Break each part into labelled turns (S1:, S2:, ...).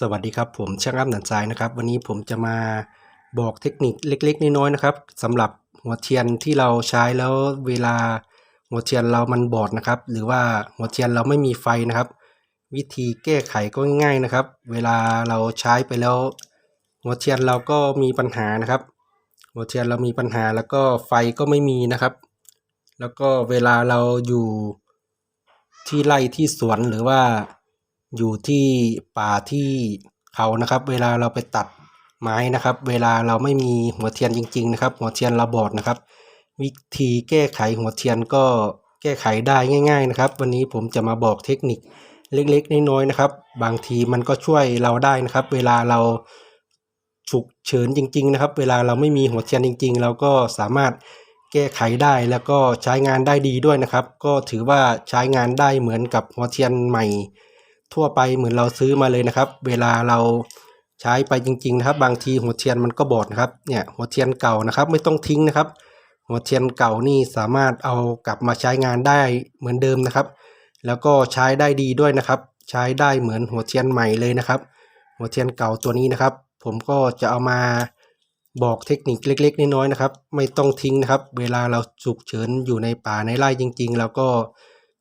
S1: สวัสดีครับผมช่างอ้ำหนันทรายนะครับ วันนี้ผมจะมาบอกเทคนิคเล็กๆ น้อยๆนะครับสำหรับหัวเทียนที่เราใช้แล้วเวลาหัวเทียนเรามันบอดนะครับ หรือว่าหัวเทียนเราไม่มีไฟนะครับ วิธีแก้ไขก็ง่ายๆนะครับ เวลาเราใช้ไปแล้ว หัวเทียนเราก็มีปัญหานะครับ หัวเทียนเรามีปัญหาแล้วก็ไฟก็ไม่มีนะครับ แล้วก็เวลาเราอยู่ที่ไร่ที่สวนหรือว่า อยู่ที่ป่าที่เขานะครับ เวลาเราไปตัดไม้นะครับ เวลาเราไม่มีหัวเทียนจริง ๆ นะครับ หัวเทียนเราบอดนะครับ วิธีแก้ไขหัวเทียนก็แก้ไขได้ง่าย ๆ นะครับ วันนี้ผมจะมาบอกเทคนิคเล็กๆน้อยๆนะครับ บางทีมันก็ช่วยเราได้นะครับ เวลาเราฉุกเฉินจริง ๆ นะครับ เวลาเราไม่มีหัวเทียนจริง ๆ เราก็สามารถแก้ไขได้แล้วก็ใช้งานได้ดีด้วยนะครับ ก็ถือว่าใช้งานได้เหมือนกับหัวเทียนใหม่ ทั่วไปเหมือนเราซื้อมาเลยนะครับ เวลาเราใช้ไปจริง ๆ นะครับ บางทีหัวเทียนมันก็บอดนะครับเนี่ยหัวเทียนเก่านะครับ ไม่ต้องทิ้งนะครับ หัวเทียนเก่านี่สามารถเอากลับมาใช้งานได้เหมือนเดิมนะครับ แล้วก็ใช้ได้ดีด้วยนะครับ ใช้ได้เหมือนหัวเทียนใหม่เลยนะครับ หัวเทียนเก่าตัวนี้นะครับ ผมก็จะเอามาบอกเทคนิคเล็ก ๆ น้อยๆนะครับ ไม่ต้องทิ้งนะครับ เวลาเราฉุกเฉินอยู่ในป่าในไร่จริงๆเราก็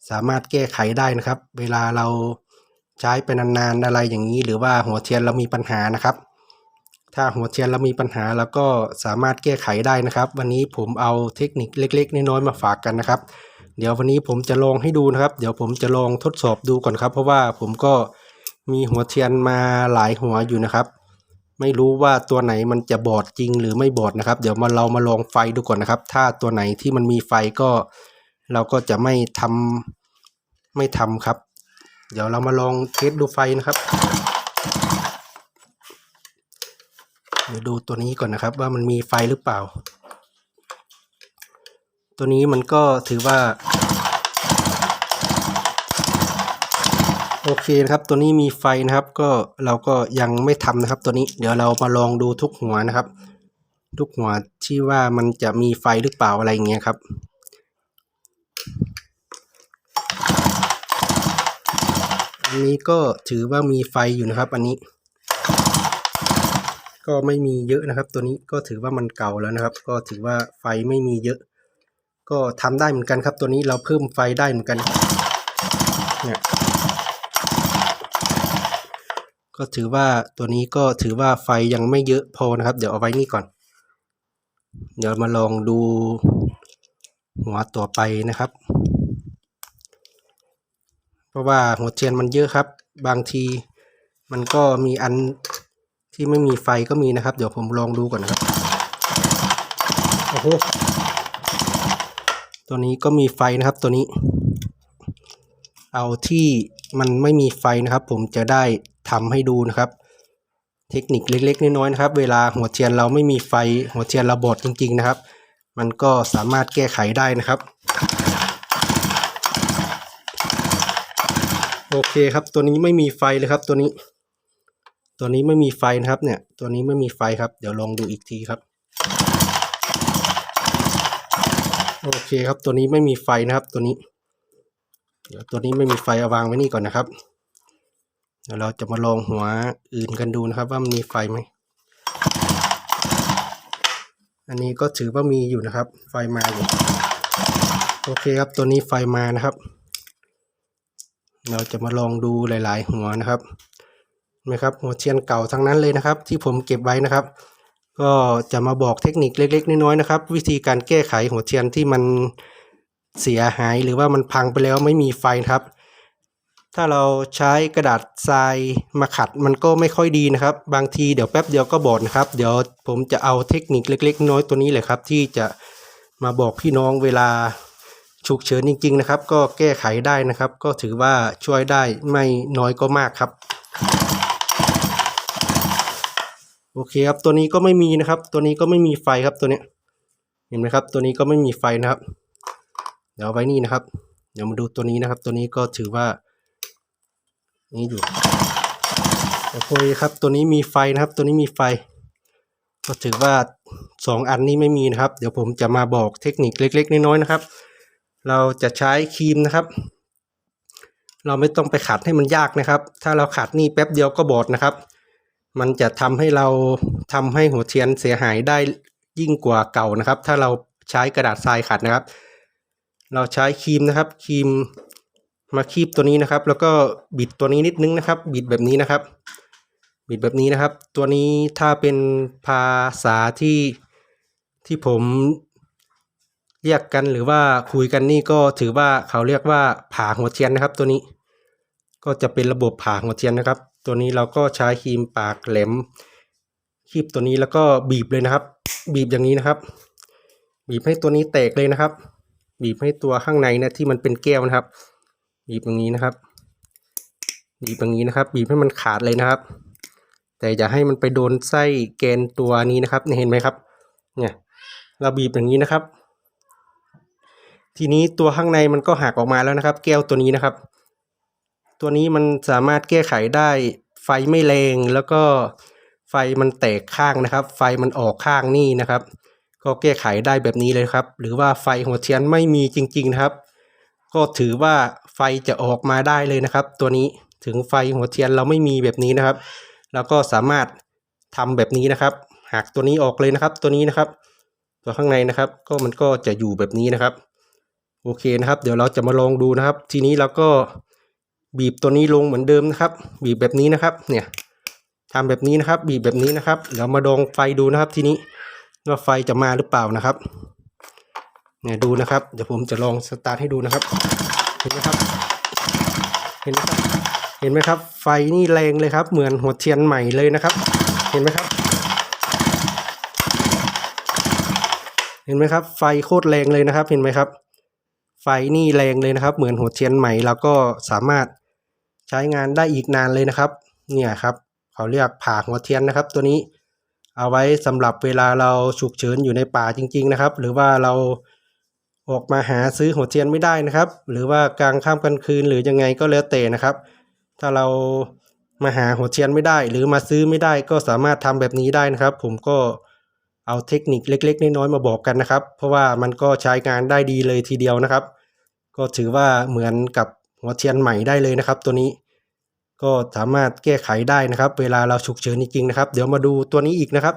S1: สามารถแก้ไขได้นะครับ เวลาเรา ใช้ไปนานๆอะไรอย่างนี้ หรือว่าหัวเทียนเรามีปัญหานะครับ ถ้าหัวเทียนเรามีปัญหาเราก็สามารถแก้ไขได้นะครับ วันนี้ผมเอาเทคนิคเล็ก ๆ น้อยๆมาฝากกันนะครับ เดี๋ยววันนี้ผมจะลองให้ดูนะครับ เดี๋ยวผมจะลองทดสอบดูก่อนครับ เพราะว่าผมก็มีหัวเทียนมาหลายหัวอยู่นะครับ ไม่รู้ว่าตัวไหนมันจะบอดจริงหรือไม่บอดนะครับ เดี๋ยวมาเรามาลองไฟดูก่อนนะครับ ถ้าตัวไหนที่มันมีไฟก็ เราก็จะไม่ทำไม่ทำครับ เดี๋ยวเรามาลองเทสดูไฟนะครับเดี๋ยวดูตัวนี้ก่อนนะครับ ว่ามันมีไฟหรือเปล่า ตัวนี้มันก็ถือว่า โอเคนะครับ ตัวนี้มีไฟนะครับ ก็เราก็ยังไม่ทำนะครับ ตัวนี้เดี๋ยวเรามาลองดูทุกหัวนะครับ ทุกหัวที่ว่ามันจะมีไฟหรือเปล่าอะไรเงี้ยครับ อันนี้ก็ถือว่ามีไฟอยู่นะครับ อันนี้ ก็ไม่มีเยอะนะครับ ตัวนี้ก็ถือว่ามันเก่าแล้วนะครับ ก็ถือว่าไฟไม่มีเยอะ ก็ทำได้เหมือนกันครับ ตัวนี้เราเพิ่มไฟได้เหมือนกันเนี่ยก็ถือว่าตัวนี้ก็ถือว่าไฟยังไม่เยอะพอนะครับ เดี๋ยวเอาไว้นี่ก่อน เดี๋ยวมาลองดูหัวต่อไปนะครับ เพราะว่าหัวเทียนมันเยอะครับ บางทีมันก็มีอันที่ไม่มีไฟก็มีนะครับ เดี๋ยวผมลองดูก่อนนะครับโอ้โหตัวนี้ก็มีไฟนะครับตัวนี้ เอาที่มันไม่มีไฟนะครับ ผมจะได้ทำให้ดูนะครับ เทคนิคเล็กๆน้อยๆนะครับ เวลาหัวเทียนเราไม่มีไฟ หัวเทียนเราบอดจริง ๆนะครับ มันก็สามารถแก้ไขได้นะครับ โอเคครับ ตัวนี้ไม่มีไฟเลยครับ ตัวนี้ ตัวนี้ไม่มีไฟนะครับ เนี่ย ตัวนี้ไม่มีไฟครับ เดี๋ยวลองดูอีกทีครับ โอเคครับ ตัวนี้ไม่มีไฟนะครับ ตัวนี้ เดี๋ยวตัวนี้ไม่มีไฟเอาวางไว้นี่ก่อนนะครับ เดี๋ยวเราจะมาลองหัวอื่นกันดูนะครับ ว่ามันมีไฟไหม อันนี้ก็ถือว่ามีอยู่นะครับ ไฟมาอยู่ โอเคครับ ตัวนี้ไฟมานะครับ เราจะมาลองดูหลาย ๆ หัวนะครับนะครับหัวเทียนเก่าทั้งนั้นเลยนะครับ ที่ผมเก็บไว้นะครับ ก็จะมาบอกเทคนิคเล็ก ๆ น้อย ๆ นะครับ วิธีการแก้ไขหัวเทียนที่มันเสียหายหรือว่ามันพังไปแล้วไม่มีไฟครับ ถ้าเราใช้กระดาษทรายมาขัดมันก็ไม่ค่อยดีนะครับ บางทีเดี๋ยวแป๊บเดียวก็บอดนะครับ เดี๋ยวผมจะเอาเทคนิคเล็ก ๆ น้อยๆตัวนี้เลยครับ ที่จะมาบอกพี่น้องเวลา ฉุกเฉินจริงๆนะครับ ก็แก้ไขได้นะครับ ก็ถือว่าช่วยได้ไม่น้อยก็มากครับโอเคครับตัวนี้ก็ไม่มีนะครับ ตัวนี้ก็ไม่มีไฟครับตัวเนี้ยเห็นไหมครับ ตัวนี้ก็ไม่มีไฟนะครับ เดี๋ยวไว้นี่นะครับ เดี๋ยวมาดูตัวนี้นะครับ ตัวนี้ก็ถือว่า นี่อยู่โอเคครับ ตัวนี้มีไฟนะครับ ตัวนี้มีไฟ ก็ถือว่าสองอันนี้ไม่มีนะครับ เดี๋ยวผมจะมาบอกเทคนิคเล็ก ๆ น้อยๆนะครับ เราจะใช้ครีมนะครับ เราไม่ต้องไปขัดให้มันยากนะครับ ถ้าเราขัดนี่แป๊บเดียวก็บอดนะครับ มันจะทำให้เราทำให้หัวเทียนเสียหายได้ยิ่งกว่าเก่านะครับ ถ้าเราใช้กระดาษทรายขัดนะครับ เราใช้ครีมนะครับครีมมาคีบตัวนี้นะครับ แล้วก็บิดตัวนี้นิดนึงนะครับ บิดแบบนี้นะครับ บิดแบบนี้นะครับ ตัวนี้ถ้าเป็นภาษาที่ที่ผม เรียกกันหรือว่าคุยกันนี่ก็ถือว่าเขาเรียกว่าผ่าหัวเทียนนะครับ ตัวนี้ ก็จะเป็นระบบผ่าหัวเทียนนะครับ ตัวนี้เราก็ใช้ครีมปากแหลมคีบตัวนี้แล้วก็บีบเลยนะครับ บีบอย่างนี้นะครับ บีบให้ตัวนี้แตกเลยนะครับ บีบให้ตัวข้างในนะที่มันเป็นแก้วนะครับ บีบอย่างนี้นะครับ บีบอย่างนี้นะครับ บีบให้มันขาดเลยนะครับ แต่อย่าให้มันไปโดนไส้แกนตัวนี้นะครับเห็นไหมครับ เนี่ย เราบีบอย่างนี้นะครับ ทีนี้ตัวข้างในมันก็หักออกมาแล้วนะครับ แก้วตัวนี้นะครับ ตัวนี้มันสามารถแก้ไขได้ไฟไม่แรงแล้วก็ไฟมันแตกข้างนะครับ ไฟมันออกข้างนี่นะครับ ก็แก้ไขได้แบบนี้เลยครับ หรือว่าไฟหัวเทียนไม่มีจริง ๆนะครับ ก็ถือว่าไฟจะออกมาได้เลยนะครับ ตัวนี้ถึงไฟหัวเทียนเราไม่มีแบบนี้นะครับ เราก็สามารถทำแบบนี้นะครับ หักตัวนี้ออกเลยนะครับ ตัวนี้นะครับ ตัวข้างในนะครับ ก็มันก็จะอยู่แบบนี้นะครับ โอเคนะครับ เดี๋ยวเราจะมาลองดูนะครับ ทีนี้เราก็บีบตัวนี้ลงเหมือนเดิมนะครับ บีบแบบนี้นะครับ เนี่ยทำแบบนี้นะครับ บีบแบบนี้นะครับเดี๋ยวมาดองไฟดูนะครับ ทีนี้ว่าไฟจะมาหรือเปล่านะครับ เนี่ยดูนะครับ เดี๋ยวผมจะลองสตาร์ทให้ดูนะครับ เห็นไหมครับ เห็นไหมครับ เห็นไหมครับ ไฟนี่แรงเลยครับ เหมือนหัวเทียนใหม่เลยนะครับ เห็นไหมครับ เห็นไหมครับ ไฟโคตรแรงเลยนะครับ เห็นไหมครับ ไฟนี่แรงเลยนะครับ เหมือนหัวเทียนใหม่แล้วก็สามารถใช้งานได้อีกนานเลยนะครับ เนี่ยครับ เขาเรียกผ่าหัวเทียนนะครับ ตัวนี้เอาไว้สำหรับเวลาเราฉุกเฉินอยู่ในป่าจริง ๆนะครับ หรือว่าเราออกมาหาซื้อหัวเทียนไม่ได้นะครับ หรือว่ากลางค่ำกลางคืนหรือยังไงก็แล้วแต่นะครับ ถ้าเรามาหาหัวเทียนไม่ได้ หรือมาซื้อไม่ได้ก็สามารถทำแบบนี้ได้นะครับ ผมก็ เอาเทคนิคเล็ก ๆ น้อยๆมาบอกกันนะครับ เพราะว่ามันก็ใช้งานได้ดีเลยทีเดียวนะครับ ก็ถือว่าเหมือนกับหัวเทียนใหม่ได้เลยนะครับ ตัวนี้ ก็สามารถแก้ไขได้นะครับ เวลาเราฉุกเฉินจริงๆนะครับ เดี๋ยวมาดูตัวนี้อีกนะครับ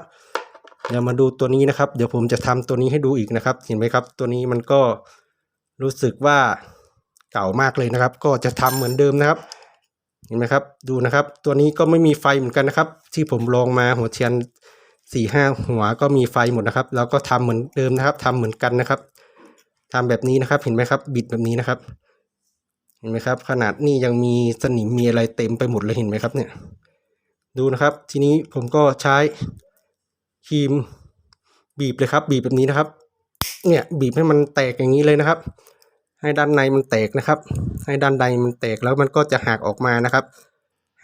S1: เดี๋ยวมาดูตัวนี้นะครับ เดี๋ยวผมจะทำตัวนี้ให้ดูอีกนะครับ เห็นไหมครับ ตัวนี้มันก็รู้สึกว่าเก่ามากเลยนะครับ ก็จะทำเหมือนเดิมนะครับเห็นไหมครับ ดูนะครับ ตัวนี้ก็ไม่มีไฟเหมือนกันนะครับ ที่ผมลองมาหัวเทียน สี่ห้าหัวก็มีไฟหมดนะครับ แล้วก็ทำเหมือนเดิมนะครับทำเหมือนกันนะครับทำแบบนี้นะครับ เห็นไหมครับ บิดแบบนี้นะครับ เห็นไหมครับ ขนาดนี้ยังมีสนิมมีอะไรเต็มไปหมดเลยเห็นไหมครับเนี่ย ดูนะครับ ทีนี้ผมก็ใช้ครีมบีบเลยครับ บีบแบบนี้นะครับ เนี่ยบีบให้มันแตกอย่างนี้เลยนะครับ ให้ด้านในมันแตกนะครับ ให้ด้านในมันแตกแล้วมันก็จะหักออกมานะครับ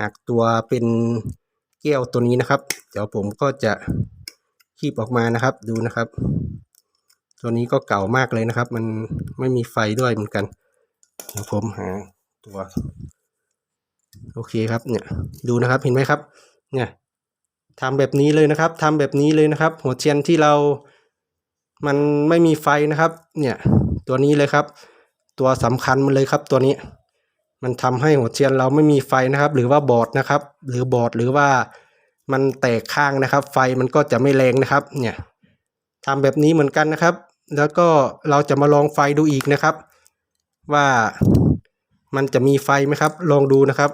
S1: หักตัวเป็น แก้วตัวนี้นะครับ เดี๋ยวผมก็จะคีบออกมานะครับ ดูนะครับ ตัวนี้ก็เก่ามากเลยนะครับ มันไม่มีไฟด้วยเหมือนกันเดี๋ยวผมหาตัว โอเคครับเนี่ยดูนะครับเห็นไหมครับ เนี่ยทำแบบนี้เลยนะครับทำแบบนี้เลยนะครับ หัวเทียนที่เรา มันไม่มีไฟนะครับ เนี่ย ตัวนี้เลยครับ ตัวสำคัญมันเลยครับตัวนี้ มันทำให้หัวเทียนเราไม่มีไฟนะครับ หรือว่าบอดนะครับ หรือบอดหรือว่ามันแตกข้างนะครับ ไฟมันก็จะไม่แรงนะครับ เนี่ยทำแบบนี้เหมือนกันนะครับ แล้วก็เราจะมาลองไฟดูอีกนะครับ ว่ามันจะมีไฟไหมครับ ลองดูนะครับ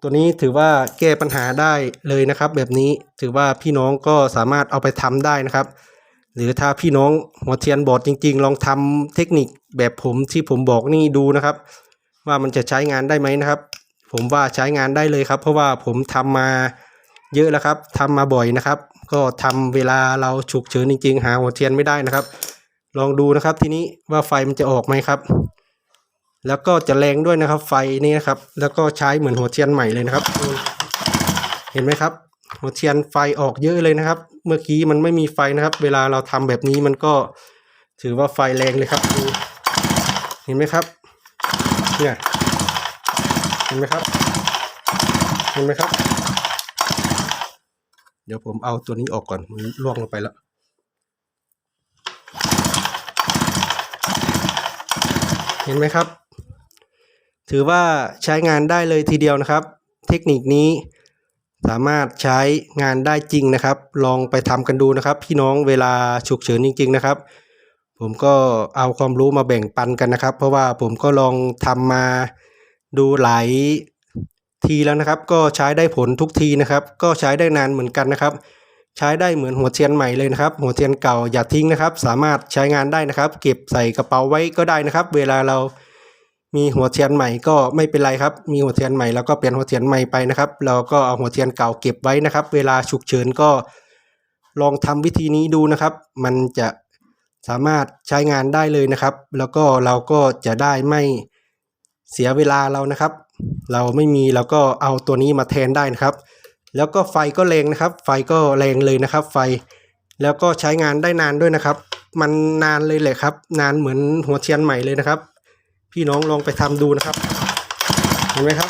S1: ตัวนี้ถือว่าแก้ปัญหาได้เลยนะครับ แบบนี้ถือว่าพี่น้องก็สามารถเอาไปทำได้นะครับ หรือถ้าพี่น้องหัวเทียนบอดจริง ๆ ลองทำเทคนิคแบบผมที่ผมบอกนี่ดูนะครับ ว่ามันจะใช้งานได้ไหมนะครับ ผมว่าใช้งานได้เลยครับ เพราะว่าผมทำมาเยอะแล้วครับทำมาบ่อยนะครับ ก็ทำเวลาเราฉุกเฉินจริง ๆ หาหัวเทียนไม่ได้นะครับ ลองดูนะครับทีนี้ว่าไฟมันจะออกไหมครับ แล้วก็จะแรงด้วยนะครับ ไฟนี่นะครับ แล้วก็ใช้เหมือนหัวเทียนใหม่เลยนะครับ เห็นไหมครับ หัวเทียนไฟออกเยอะเลยนะครับ เมื่อกี้มันไม่มีไฟนะครับ เวลาเราทำแบบนี้มันก็ถือว่าไฟแรงเลยครับดูเห็นไหมครับ เนี่ยเห็นไหมครับเห็นไหมครับ เดี๋ยวผมเอาตัวนี้ออกก่อนมันล่วงลงไปแล้วเห็นไหมครับ ถือว่าใช้งานได้เลยทีเดียวนะครับ เทคนิคนี้สามารถใช้งานได้จริงนะครับ ลองไปทำกันดูนะครับ พี่น้องเวลาฉุกเฉินจริง ๆ นะครับ ผมก็เอาความรู้มาแบ่งปันกันนะครับ เพราะว่าผมก็ลองทำมาดูหลายทีแล้วนะครับ ก็ใช้ได้ผลทุกทีนะครับ ก็ใช้ได้นานเหมือนกันนะครับ ใช้ได้เหมือนหัวเทียนใหม่เลยนะครับ หัวเทียนเก่าอย่าทิ้งนะครับ สามารถใช้งานได้นะครับ เก็บใส่กระเป๋าไว้ก็ได้นะครับ เวลาเรามีหัวเทียนใหม่ก็ไม่เป็นไรครับ มีหัวเทียนใหม่แล้วก็เปลี่ยนหัวเทียนใหม่ไปนะครับ เราก็เอาหัวเทียนเก่าเก็บไว้นะครับ เวลาฉุกเฉินก็ลองทำวิธีนี้ดูนะครับ มันจะ สามารถใช้งานได้เลยนะครับ แล้วก็เราก็จะได้ไม่เสียเวลาเรานะครับ เราไม่มีเราก็เอาตัวนี้มาแทนได้นะครับ แล้วก็ไฟก็แรงนะครับ ไฟก็แรงเลยนะครับ ไฟแล้วก็ใช้งานได้นานด้วยนะครับ มันนานเลยแหละครับ นานเหมือนหัวเทียนใหม่เลยนะครับ พี่น้องลองไปทำดูนะครับ เห็นไหมครับ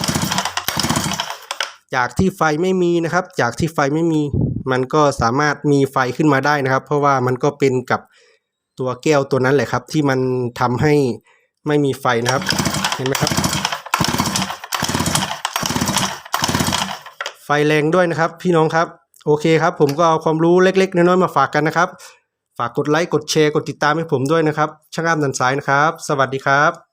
S1: จากที่ไฟไม่มีนะครับ จากที่ไฟไม่มี มันก็สามารถมีไฟขึ้นมาได้นะครับ เพราะว่ามันก็เป็นกับ ตัวแก้วตัวนั้นแหละครับ ที่มันทำให้ไม่มีไฟนะครับ เห็นไหมครับ ไฟแรงด้วยนะครับ พี่น้องครับ โอเคครับ ผมก็เอาความรู้เล็ก ๆ น้อยๆมาฝากกันนะครับ ฝากกดไลค์กดแชร์กดติดตามให้ผมด้วยนะครับช่างอ้ามดันสายนะครับ สวัสดีครับ